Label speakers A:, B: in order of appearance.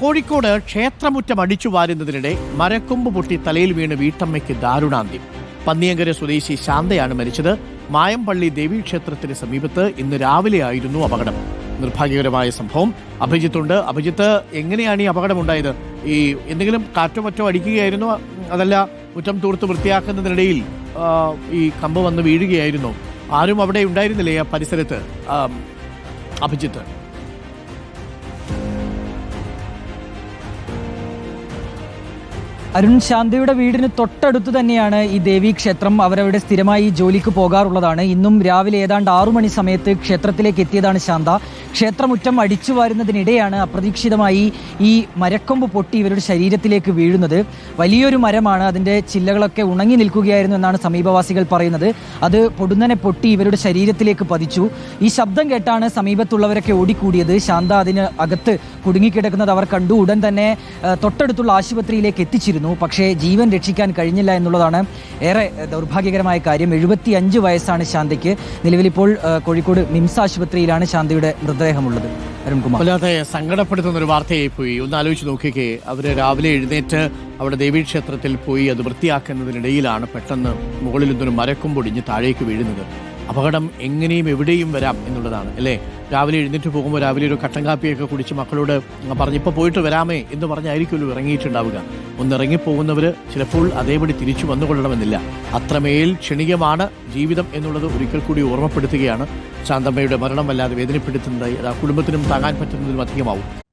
A: കോഴിക്കോട് ക്ഷേത്രമുറ്റം അടിച്ചു വാരുന്നതിനിടെ മരക്കൊമ്പ് പൊട്ടി തലയിൽ വീണ് വീട്ടമ്മയ്ക്ക് ദാരുണാന്ത്യം. പന്നിയങ്കര സ്വദേശി ശാന്തയാണ് മരിച്ചത്. മായംപള്ളി ദേവീക്ഷേത്രത്തിന് സമീപത്ത് ഇന്ന് രാവിലെയായിരുന്നു അപകടം. നിർഭാഗ്യകരമായ സംഭവം. അഭിജിത്തുണ്ട് അഭിജിത്ത് എങ്ങനെയാണ് ഈ അപകടം ഉണ്ടായത് ഈ എന്തെങ്കിലും കാറ്റോ മറ്റോ അടിക്കുകയായിരുന്നു? അതല്ല മുറ്റം തൂർത്ത് വൃത്തിയാക്കുന്നതിനിടയിൽ ഈ കമ്പ് വന്ന് വീഴുകയായിരുന്നു. ആരും അവിടെ ഉണ്ടായിരുന്നില്ലേ ആ പരിസരത്ത്? അഭിജിത്ത്.
B: അരുൺ ശാന്തയുടെ വീടിന് തൊട്ടടുത്ത് തന്നെയാണ് ഈ ദേവി ക്ഷേത്രം. അവരവിടെ സ്ഥിരമായി ജോലിക്ക് പോകാറുള്ളതാണ്. ഇന്നും രാവിലെ ഏതാണ്ട് ആറു മണി സമയത്ത് ക്ഷേത്രത്തിലേക്ക് എത്തിയതാണ് ശാന്ത. ക്ഷേത്രമുറ്റം അടിച്ചു വാരുന്നതിനിടെയാണ് അപ്രതീക്ഷിതമായി ഈ മരക്കൊമ്പ് പൊട്ടി ഇവരുടെ ശരീരത്തിലേക്ക് വീഴുന്നത്. വലിയൊരു മരമാണ്. അതിന്റെ ചില്ലകളൊക്കെ ഉണങ്ങി നിൽക്കുകയായിരുന്നു എന്നാണ് സമീപവാസികൾ പറയുന്നത്. അത് പൊടുന്നനെ പൊട്ടി ഇവരുടെ ശരീരത്തിലേക്ക് പതിച്ചു. ഈ ശബ്ദം കേട്ടാണ് സമീപത്തുള്ളവരൊക്കെ ഓടിക്കൂടിയത്. ശാന്ത അതിന് അകത്ത് കുടുങ്ങിക്കിടക്കുന്നത് അവർ കണ്ടു. ഉടൻ തന്നെ തൊട്ടടുത്തുള്ള ആശുപത്രിയിലേക്ക് എത്തിച്ചിരുന്നു. പക്ഷേ ജീവൻ രക്ഷിക്കാൻ കഴിഞ്ഞില്ല എന്നുള്ളതാണ് ഏറെ ദൗർഭാഗ്യകരമായ കാര്യം. എഴുപത്തി അഞ്ച് വയസ്സാണ് ശാന്തിക്ക്. നിലവിലിപ്പോൾ കോഴിക്കോട് മിംസ് ആശുപത്രിയിലാണ് ശാന്തയുടെ മൃതദേഹമുള്ളത്. അരുൺകുമാർ.
A: സങ്കടപ്പെടുത്തുന്ന ഒരു വാർത്തയായി പോയി ഒന്ന് ആലോചിച്ച് നോക്കിക്കേ. അവർ രാവിലെ എഴുന്നേറ്റ് അവിടെ ദേവീക്ഷേത്രത്തിൽ പോയി അത് വൃത്തിയാക്കുന്നതിനിടയിലാണ് പെട്ടെന്ന് മുകളിൽ നിന്നൊരു മരക്കൊമ്പൊടിഞ്ഞ് താഴേക്ക് വീഴുന്നത്. അപകടം എങ്ങനെയും എവിടെയും വരാം എന്നുള്ളതാണ് അല്ലേ? രാവിലെ എഴുന്നേറ്റ് പോകുമ്പോൾ രാവിലെ ഒരു കട്ടൻ കാപ്പിയൊക്കെ കുടിച്ച് മക്കളോട് പറഞ്ഞ് ഇപ്പോൾ പോയിട്ട് വരാമേ എന്ന് പറഞ്ഞായിരിക്കുമല്ലോ ഇറങ്ങിയിട്ടുണ്ടാവുക. ഒന്ന് ഇറങ്ങിപ്പോകുന്നവർ ചിലപ്പോൾ അതേപടി തിരിച്ചു വന്നുകൊള്ളണമെന്നില്ല അത്രമേൽ ക്ഷണികമാണ് ജീവിതം എന്നുള്ളത് ഒരിക്കൽ കൂടി ഓർമ്മപ്പെടുത്തുകയാണ്. ശാന്തമ്മയുടെ മരണം വല്ലാതെ വേദനപ്പെടുത്തുന്നതായി അത് ആ കുടുംബത്തിനും താങ്ങാൻ പറ്റുന്നതിലും അധികമാവും.